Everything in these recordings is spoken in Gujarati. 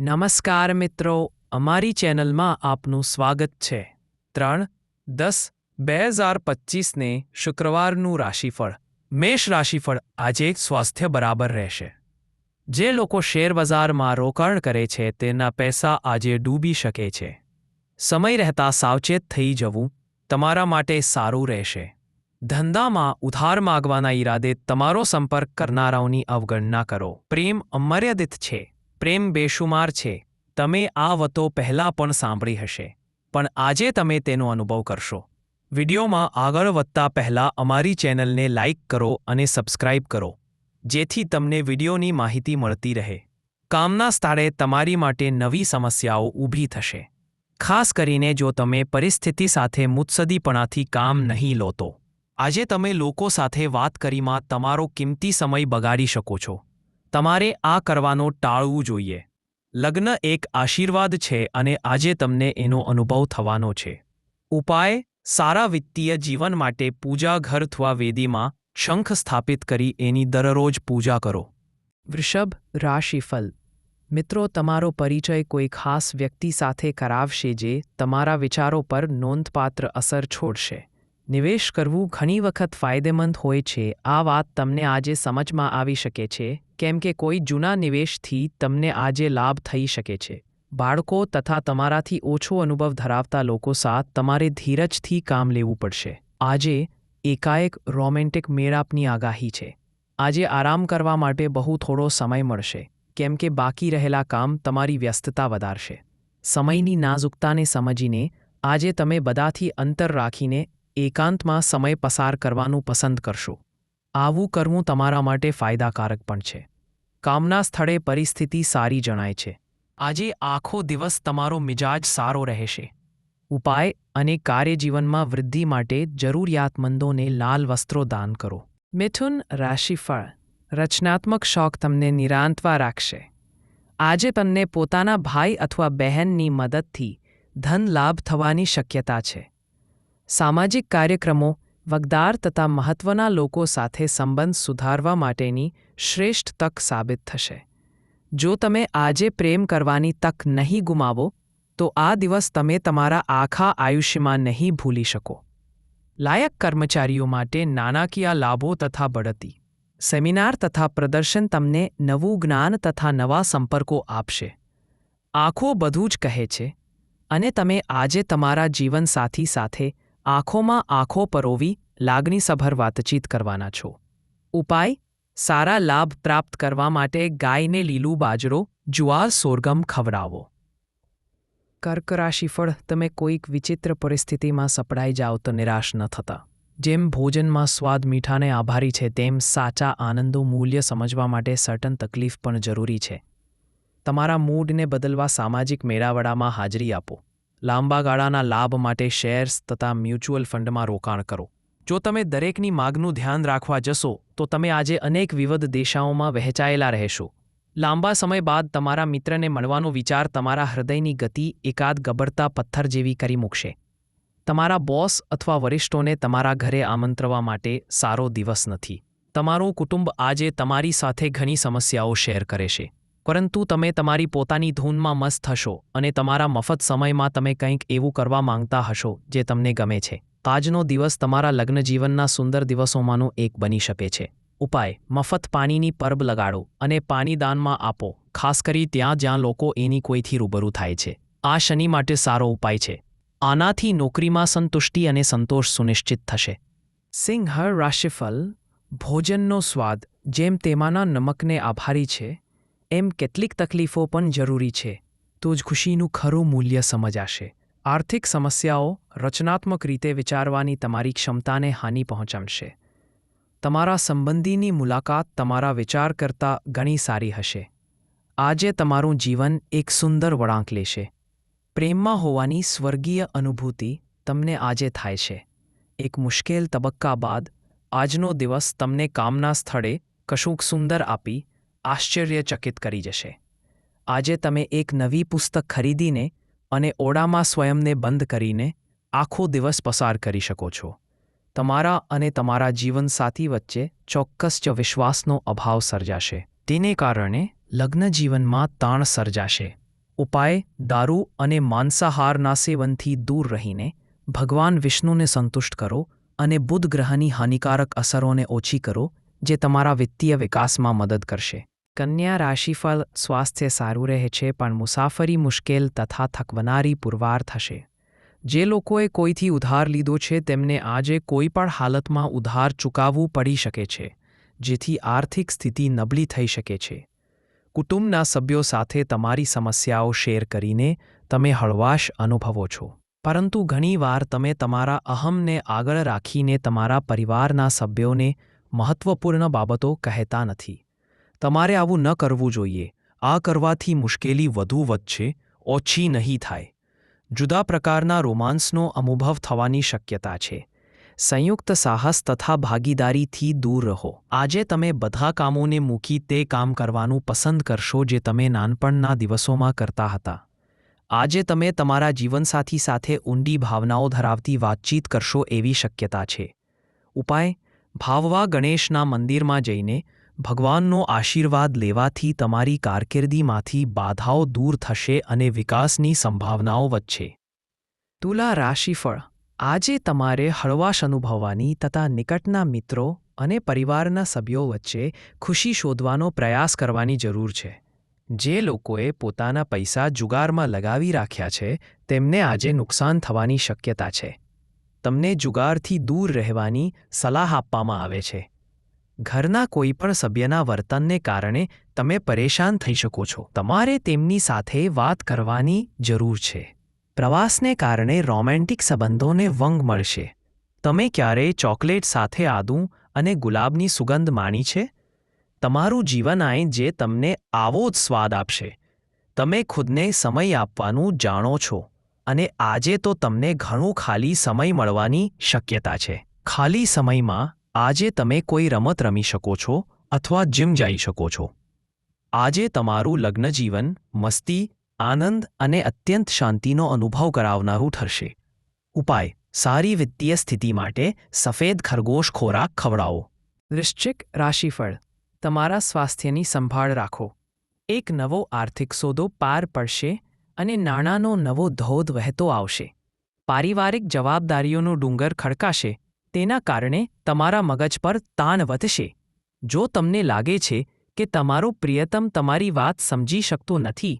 નમસ્કાર મિત્રો, અમારી ચેનલમાં આપનું સ્વાગત છે. ત્રણ, દસ, બે હજાર પચીસને શુક્રવારનું રાશિફળ. મેષ રાશિફળ આજે સ્વાસ્થ્ય બરાબર રહેશે. જે લોકો શેર બજારમાં રોકાણ કરે છે, તેના પૈસા આજે ડૂબી શકે છે. સમય રહેતા સાવચેત થઈ જવું તમારા માટે સારું રહેશે. ધંધામાં ઉધાર માગવાના ઈરાદે તમારો સંપર્ક કરનારાઓની અવગણના કરો. પ્રેમ અમર્યાદિત છે. પ્રેમ બેશુમાર છે. તમે આ વતો પહેલાં પણ સાંભળી હશે. પણ આજે તમે તેનો અનુભવ કરશો. વિડીયોમાં આગળ વધતા પહેલાં અમારી ચેનલને લાઇક કરો અને સબસ્ક્રાઇબ કરો. જેથી તમને વિડીયોની માહિતી મળતી રહે. કામના સ્થળે તમારી માટે નવી સમસ્યાઓ ઊભી થશે. ખાસ કરીને જો તમે પરિસ્થિતિ સાથે મુત્સદીપણાથી કામ નહીં લો તો આજે તમે લોકો સાથે વાત કરીમાં તમારો કિંમતી સમય બગાડી શકો છો. તમારે આ કરવાનો ટાળવું જોઈએ. લગ્ન એક આશીર્વાદ છે અને આજે તમને એનો અનુભવ થવાનો છે. ઉપાય, સારા વિત્તીય જીવન માટે પૂજા ઘર અથવા વેદીમાં શંખ સ્થાપિત કરી એની દરરોજ પૂજા કરો. વૃષભ, રાશિફલ. મિત્રો, તમારો પરિચય કોઈ ખાસ વ્યક્તિ સાથે કરાવશે જે તમારા વિચારો પર નોંધપાત્ર અસર છોડશે. નિવેશ કરવું ઘણી વખત ફાયદેમંદ હોય છે. આ વાત તમને આજે સમજમાં આવી શકે છે, કેમ કે કોઈ જૂના નિવેશથી તમને આજે લાભ થઈ શકે છે. બાળકો તથા તમારાથી ઓછો અનુભવ ધરાવતા લોકો સાથ તમારે ધીરજથી કામ લેવું પડશે. આજે એકાએક રોમેન્ટિક મેળાપની આગાહી છે. આજે આરામ કરવા માટે બહુ થોડો સમય મળશે, કેમ કે બાકી રહેલા કામ તમારી વ્યસ્તતા વધારશે. સમયની નાજુકતાને સમજીને આજે તમે બધાથી અંતર રાખીને એકાંતમાં સમય પસાર કરવાનું પસંદ કરશો. આવું કરવું તમારા માટે ફાયદાકારક પણ છે. કામના સ્થળે પરિસ્થિતિ સારી જણાય છે. આજે આખો દિવસ તમારો મિજાજ સારો રહેશે. ઉપાય અને કાર્યજીવનમાં વૃદ્ધિ માટે જરૂરિયાતમંદોને લાલ વસ્ત્રો દાન કરો. મિથુન રાશિફળ. રચનાત્મક શોખ તમને નિરાંતવા રાખશે. આજે તમને પોતાના ભાઈ અથવા બહેનની મદદથી ધન લાભ થવાની શક્યતા છે. સામાજિક કાર્યક્રમો, વગદાર તથા મહત્વના લોકો સાથે સંબંધ સુધારવા માટેની શ્રેષ્ઠ તક સાબિત થશે. જો તમે આજે પ્રેમ કરવાની તક નહીં ગુમાવો, તો આ દિવસ તમે તમારા આખા આયુષ્યમાં નહીં ભૂલી શકો. લાયક કર્મચારીઓ માટે નાણાકીય લાભો તથા બઢતી સેમિનાર તથા પ્રદર્શન તમને નવું જ્ઞાન તથા નવા સંપર્કો આપશે. આંખો બધું જ કહે છે અને તમે આજે તમારા જીવનસાથી સાથે આંખોમાં આંખો પરોવી લાગણીસભર વાતચીત કરવાના છો. ઉપાય? સારા લાભ પ્રાપ્ત કરવા માટે ગાયને લીલું બાજરો, જુવાર સોરગમ ખવડાવો. કર્ક રાશિફળ તમે કોઈક વિચિત્ર પરિસ્થિતિમાં સપડાઈ જાઓ તો નિરાશ ન થતા. જેમ ભોજનમાં સ્વાદ મીઠાને આભારી છે, તેમ સાચા આનંદો મૂલ્ય સમજવા માટે સર્ટન તકલીફ પણ જરૂરી છે. તમારા મૂડને બદલવા સામાજિક મેળાવડામાં હાજરી આપો. લાંબા ગાળાના લાભ માટે શેર્સ તથા મ્યુચ્યુઅલ ફંડમાં રોકાણ કરો. જો તમે દરેકની માગનું ધ્યાન રાખવા જશો, તો તમે આજે અનેક વિવિધ દેશાઓમાં વહેંચાયેલા રહેશો. લાંબા સમય બાદ તમારા મિત્રને મળવાનો વિચાર તમારા હૃદયની ગતિ, એકાદ ગબડતા પથ્થર જેવી કરી મૂકશે. તમારા બોસ અથવા વરિષ્ઠોને તમારા ઘરે આમંત્રવા માટે સારો દિવસ નથી. તમારું કુટુંબ આજે તમારી સાથે ઘણી સમસ્યાઓ શેર કરે છે. પરંતુ તમે તમારી પોતાની ધૂનમાં મસ્ત હશો અને તમારા મફત સમયમાં તમે કંઈક એવું કરવા માંગતા હશો જે તમને ગમે છે. આજનો દિવસ તમારા લગ્નજીવનના સુંદર દિવસોમાંનો એક બની શકે છે. ઉપાય, મફત પાણીની પરબ લગાડો અને પાણી દાનમાં આપો, ખાસ કરી ત્યાં જ્યાં લોકો એની કોઈથી રૂબરૂ થાય છે. આ શનિ માટે સારો ઉપાય છે. આનાથી નોકરીમાં સંતુષ્ટિ અને સંતોષ સુનિશ્ચિત થશે. સિંહ રાશિફલ ભોજનનો સ્વાદ, જેમ તેમાંના નમકને આભારી છે એમ કેટલીક તકલીફો પણ જરૂરી છે. તો જ ખુશીનું ખરું મૂલ્ય સમજાશે. આર્થિક સમસ્યાઓ રચનાત્મક રીતે વિચારવાની તમારી ક્ષમતાને હાનિ પહોંચાડશે. તમારા સંબંધીની મુલાકાત તમારા વિચાર કરતાં ઘણી સારી હશે. આજે તમારું જીવન એક સુંદર વળાંક લેશે. પ્રેમમાં હોવાની સ્વર્ગીય અનુભૂતિ તમને આજે થાય છે. એક મુશ્કેલ તબક્કા બાદ આજનો દિવસ તમને કામના સ્થળે કશુંક સુંદર આપી આશ્ચર્યચકિત કરી જશે. આજે તમે એક નવી પુસ્તક ખરીદીને અને ઓડામાં સ્વયંને બંધ કરીને આખો દિવસ પસાર કરી શકો છો. તમારા અને તમારા જીવનસાથી વચ્ચે ચોક્કસ જ વિશ્વાસનો અભાવ સર્જાશે. તેને કારણે લગ્ન જીવનમાં તાણ સર્જાશે. ઉપાય, દારૂ અને માંસાહારના સેવનથી દૂર રહીને ભગવાન વિષ્ણુને સંતુષ્ટ કરો અને બુધ ગ્રહની હાનિકારક અસરોને ઓછી કરો, જે તમારા વિત્તીય વિકાસમાં મદદ કરશે. કન્યા રાશિફળ સ્વાસ્થ્ય સારું રહે છે, પણ મુસાફરી મુશ્કેલ તથા થકવનારી પુરવાર થશે. જે લોકોએ કોઈથી ઉધાર લીધો છે, તેમને આજે કોઈ પણ હાલતમાં ઉધાર ચૂકવવું પડી શકે છે, જેથી આર્થિક સ્થિતિ નબળી થઈ શકે છે. કુટુંબના સભ્યો સાથે તમારી સમસ્યાઓ શેર કરીને તમે હળવાશ અનુભવો છો. પરંતુ ઘણીવાર તમે તમારા અહમને આગળ રાખીને તમારા પરિવારના સભ્યોને મહત્વપૂર્ણ બાબતો કહેતા નથી. તમારે આવું ન કરવું જોઈએ. આ કરવાથી મુશ્કેલી વધુ વધશે, ઓછી નહીં થાય. જુદા પ્રકારના રોમાન્સનો અનુભવ થવાની શક્યતા છે. સંયુક્ત સાહસ તથા ભાગીદારીથી દૂર રહો. આજે તમે બધા કામોને મૂકી તે કામ કરવાનું પસંદ કરશો જે તમે નાનપણના દિવસોમાં કરતા હતા. આજે તમે તમારા જીવનસાથી સાથે ઊંડી ભાવનાઓ ધરાવતી વાતચીત કરશો એવી શક્યતા છે. ઉપાય, ભાવવા ગણેશના મંદિરમાં જઈને ભગવાનનો આશીર્વાદ લેવાથી તમારી કારકિર્દીમાંથી બાધાઓ દૂર થશે અને વિકાસની સંભાવનાઓ વધશે. તુલા રાશિફળ. આજે તમારે હળવાશ અનુભવવાની તથા નિકટના મિત્રો અને પરિવારના સભ્યો વચ્ચે ખુશી શોધવાનો પ્રયાસ કરવાની જરૂર છે. જે લોકોએ પોતાના પૈસા જુગારમાં લગાવી રાખ્યા છે, તેમને આજે નુકસાન થવાની શક્યતા છે. તમને જુગારથી દૂર રહેવાની સલાહ આપવામાં આવે છે. ઘરના કોઈપણ સભ્યના વર્તનને કારણે તમે પરેશાન થઈ શકો છો. તમારે તેમની સાથે વાત કરવાની જરૂર છે. પ્રવાસને કારણે રોમેન્ટિક સંબંધોને વંગ મળશે. તમે ક્યારેય ચોકલેટ સાથે આદું અને ગુલાબની સુગંધ માણી છે? તમારું જીવન આય જે તમને આવો જ સ્વાદ આપશે. તમે ખુદને સમય આપવાનું જાણો છો અને આજે તો તમને ઘણું ખાલી સમય મળવાની શક્યતા છે. ખાલી સમયમાં આજે તમે કોઈ રમત રમી શકો છો અથવા જીમ જઈ શકો છો. આજે તમારું લગ્નજીવન મસ્તી, આનંદ અને અત્યંત શાંતિનો અનુભવ કરાવનારું ઠરશે ઉપાય, સારી વિત્તીય સ્થિતિ માટે સફેદ ખરગોશ ખોરાક ખવડાવો. વૃશ્ચિક રાશિફળ, તમારા સ્વાસ્થ્યની સંભાળ રાખો. એક નવો આર્થિક સોદો પાર પડશે અને નાણાંનો નવો ધોધ વહેતો આવશે. પારિવારિક જવાબદારીઓનો ડુંગર ખડકાશે તેના કારણે તમારા મગજ પર તાન વધશે. જો તમને લાગે છે કે તમારો પ્રિયતમ તમારી વાત સમજી શકતો નથી,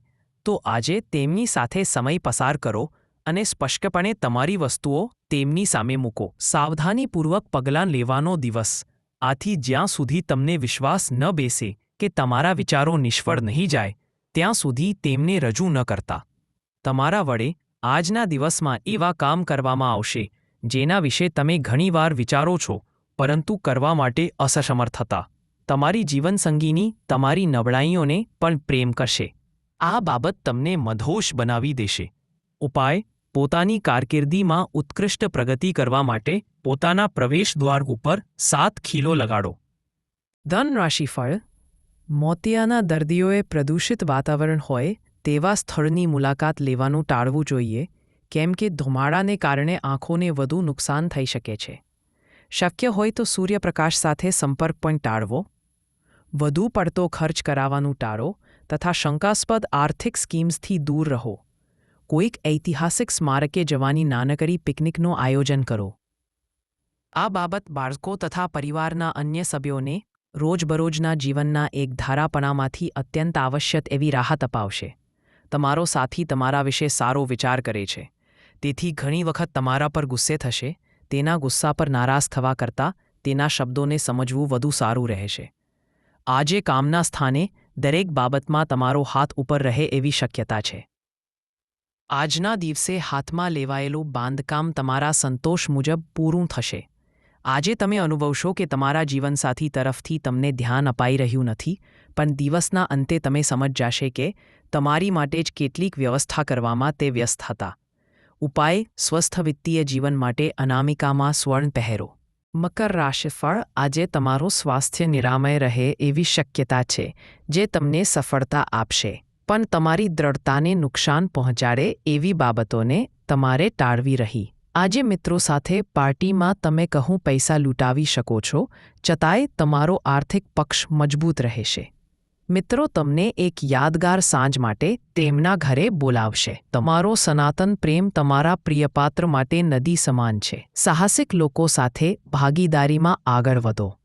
તો આજે તેમની સાથે સમય પસાર કરો અને સ્પષ્ટપણે તમારી વસ્તુઓ તેમની સામે મૂકો. સાવધાનીપૂર્વક પગલાં લેવાનો દિવસ. આથી જ્યાં સુધી તમને વિશ્વાસ ન બેસે કે તમારા વિચારો નિષ્ફળ નહીં જાય, ત્યાં સુધી તેમને રજૂ ન કરતા. તમારા વડે આજના દિવસમાં એવા કામ કરવામાં આવશે. જેના વિશે તમે ઘણીવાર વિચારો છો, પરંતુ કરવા માટે અસમર્થ હતા. તમારી જીવનસંગીની તમારી નબળાઈઓને પણ પ્રેમ કરશે. આ બાબત તમને મધોશ બનાવી દેશે. ઉપાય, પોતાની કારકિર્દીમાં ઉત્કૃષ્ટ પ્રગતિ કરવા માટે પોતાના પ્રવેશદ્વાર ઉપર સાત ખીલો લગાડો. ધન રાશિફળ મોતિયાના દર્દીઓએ પ્રદૂષિત વાતાવરણ હોય તેવા સ્થળની મુલાકાત લેવાનું ટાળવું જોઈએ. કેમ કે ધુમાડાને કારણે આંખોને વધુ નુકસાન થઈ શકે છે. શક્ય હોય તો સૂર્યપ્રકાશ સાથે સંપર્ક પણ ટાળવો. વધુ પડતો ખર્ચ કરાવવાનું ટાળો તથા શંકાસ્પદ આર્થિક સ્કીમ્સથી દૂર રહો. કોઈક ઐતિહાસિક સ્મારકે જવાની નાનકડી પિકનિકનું આયોજન કરો. આ બાબત બાળકો તથા પરિવારના અન્ય સભ્યોને રોજબરોજના જીવનના એક ધારાપણામાંથી અત્યંત આવશ્યક એવી રાહત અપાવશે. તમારો સાથી તમારા વિશે સારો વિચાર કરે છે. તેથી ઘણી વખત તમારા પર ગુસ્સે થશે, તેના ગુસ્સા પર નારાજ થવા કરતાં તેના શબ્દોને સમજવું વધુ સારું રહેશે. આજે કામના સ્થાને દરેક બાબતમાં તમારો હાથ ઉપર રહે એવી શક્યતા છે. આજના દિવસે હાથમાં લેવાયેલું બાંધકામ તમારા સંતોષ મુજબ પૂરું થશે. આજે તમે અનુભવશો કે તમારા જીવનસાથી તરફથી તમને ધ્યાન અપાઈ રહ્યું નથી, પણ દિવસના અંતે તમે સમજ જશે કે તમારી માટે જ કેટલીક વ્યવસ્થા કરવામાં તે વ્યસ્ત હતા. ઉપાય સ્વસ્થ વિત્તીય જીવન માટે અનામિકામાં સ્વર્ણ પહેરો. મકર રાશિફળ આજે તમારું સ્વાસ્થ્ય નિરામય રહે એવી શક્યતા છે, જે તમને સફળતા આપશે. પણ તમારી દ્રઢતાને નુકસાન પહોંચાડે એવી બાબતોને તમારે ટાળવી રહી. આજે મિત્રો સાથે પાર્ટીમાં તમે કહું પૈસા લૂંટાવી શકો છો, છતાંય તમારો આર્થિક પક્ષ મજબૂત રહેશે. મિત્રો, તમને એક યાદગાર સાંજ માટે તેમના ઘરે બોલાવશે. તમારો સનાતન પ્રેમ તમારા પ્રિયપાત્ર માટે નદી સમાન છે. સાહસિક લોકો સાથે ભાગીદારીમાં આગળ વધો.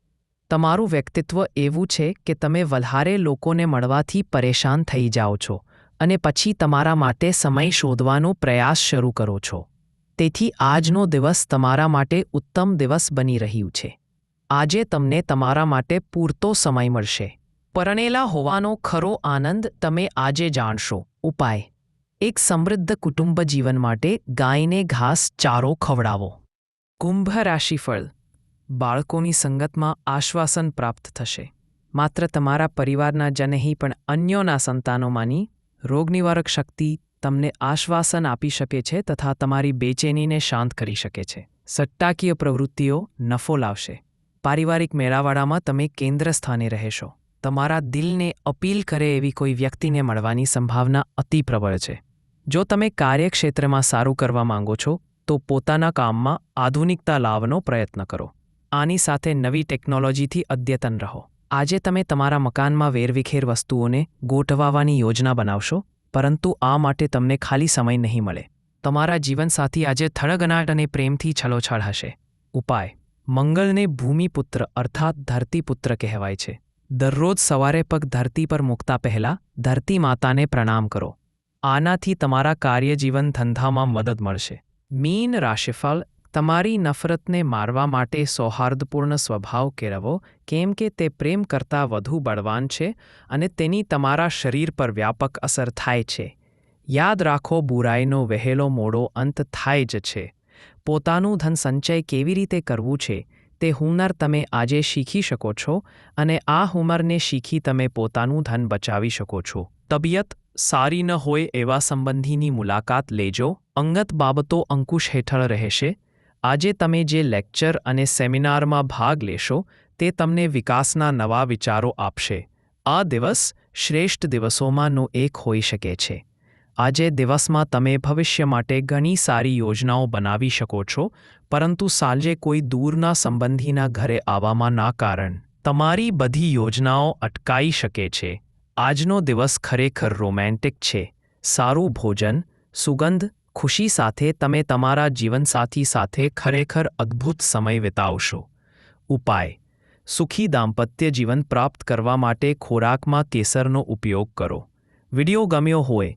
તમારું વ્યક્તિત્વ એવું છે કે તમે વલહારે લોકોને મળવાથી પરેશાન થઈ જાઓ છો અને પછી તમારા માટે સમય શોધવાનો પ્રયાસ શરૂ કરો છો. તેથી આજનો દિવસ તમારા માટે ઉત્તમ દિવસ બની રહ્યું છે. આજે તમને તમારા માટે પૂરતો સમય મળશે. પરણેલા હોવાનો ખરો આનંદ તમે આજે જાણશો. ઉપાય. એક સમૃદ્ધ કુટુંબ જીવન માટે ગાયને ઘાસ ચારો ખવડાવો. કુંભ રાશિફળ. બાળકોની સંગતમાં આશ્વાસન પ્રાપ્ત થશે. માત્ર તમારા પરિવારના જ પણ અન્યોના સંતાનોમાંની રોગનિવારક શક્તિ તમને આશ્વાસન આપી શકે છે તથા તમારી બેચેનીને શાંત કરી શકે છે. સટ્ટાકીય પ્રવૃત્તિઓ નફો લાવશે. પારિવારિક મેળાવાળામાં તમે કેન્દ્ર સ્થાને રહેશો. તમારા દિલને અપીલ કરે એવી કોઈ વ્યક્તિને મળવાની સંભાવના અતિ પ્રબળ છે. જો તમે કાર્યક્ષેત્રમાં સારું કરવા માંગો છો, તો પોતાના કામમાં આધુનિકતા લાવવાનો પ્રયત્ન કરો. આની સાથે નવી ટેકનોલોજીથી અદ્યતન રહો. આજે તમે તમારા મકાનમાં વેરવિખેર વસ્તુઓને ગોઠવાવાની યોજના બનાવશો, પરંતુ આ માટે તમને ખાલી સમય નહીં મળે. તમારા જીવનસાથી આજે થળગનાટ અને પ્રેમથી છલોછળ હશે. ઉપાય. મંગળને ભૂમિપુત્ર અર્થાત ધરતીપુત્ર કહેવાય છે. દરરોજ સવારે પગ ધરતી પર મૂકતા પહેલાં ધરતી માતાને પ્રણામ કરો. આનાથી તમારા કાર્યજીવન ધંધામાં મદદ મળશે. મીન રાશિફળ, તમારી નફરતને મારવા માટે સૌહાર્દપૂર્ણ સ્વભાવ કેળવો, કેમ કે તે પ્રેમ કરતાં વધુ બળવાન છે અને તેની તમારા શરીર પર વ્યાપક અસર થાય છે. યાદ રાખો, બુરાઈનો વહેલો મોડો અંત થાય જ છે. પોતાનું ધન સંચય કેવી રીતે કરવું છે? તે હુનર તમે આજે શીખી શકો છો અને આ હુનરને શીખી તમે પોતાનું ધન બચાવી શકો છો. તબિયત સારી ન હોય એવા સંબંધીની મુલાકાત લેજો. અંગત બાબતો અંકુશ હેઠળ રહેશે. આજે તમે જે લેક્ચર અને સેમિનારમાં ભાગ લેશો તે તમને વિકાસના નવા વિચારો આપશે. આ દિવસ શ્રેષ્ઠ દિવસોમાંનો એક હોઈ શકે છે. આજે દિવસમાં તમે ભવિષ્ય માટે ઘણી સારી યોજનાઓ બનાવી શકો છો, પરંતુ સાંજે કોઈ દૂરના સંબંધીના ઘરે આવવામાં ના કારણ. તમારી બધી યોજનાઓ અટકાઈ શકે છે. આજનો દિવસ ખરેખર રોમેન્ટિક છે. સારું ભોજન, સુગંધ, ખુશી સાથે તમે તમારા જીવનસાથી સાથે ખરેખર અદ્ભુત સમય વિતાવશો. ઉપાય. સુખી દાંપત્ય જીવન પ્રાપ્ત કરવા માટે ખોરાકમાં કેસરનો ઉપયોગ કરો. વિડિયો ગમ્યો હોય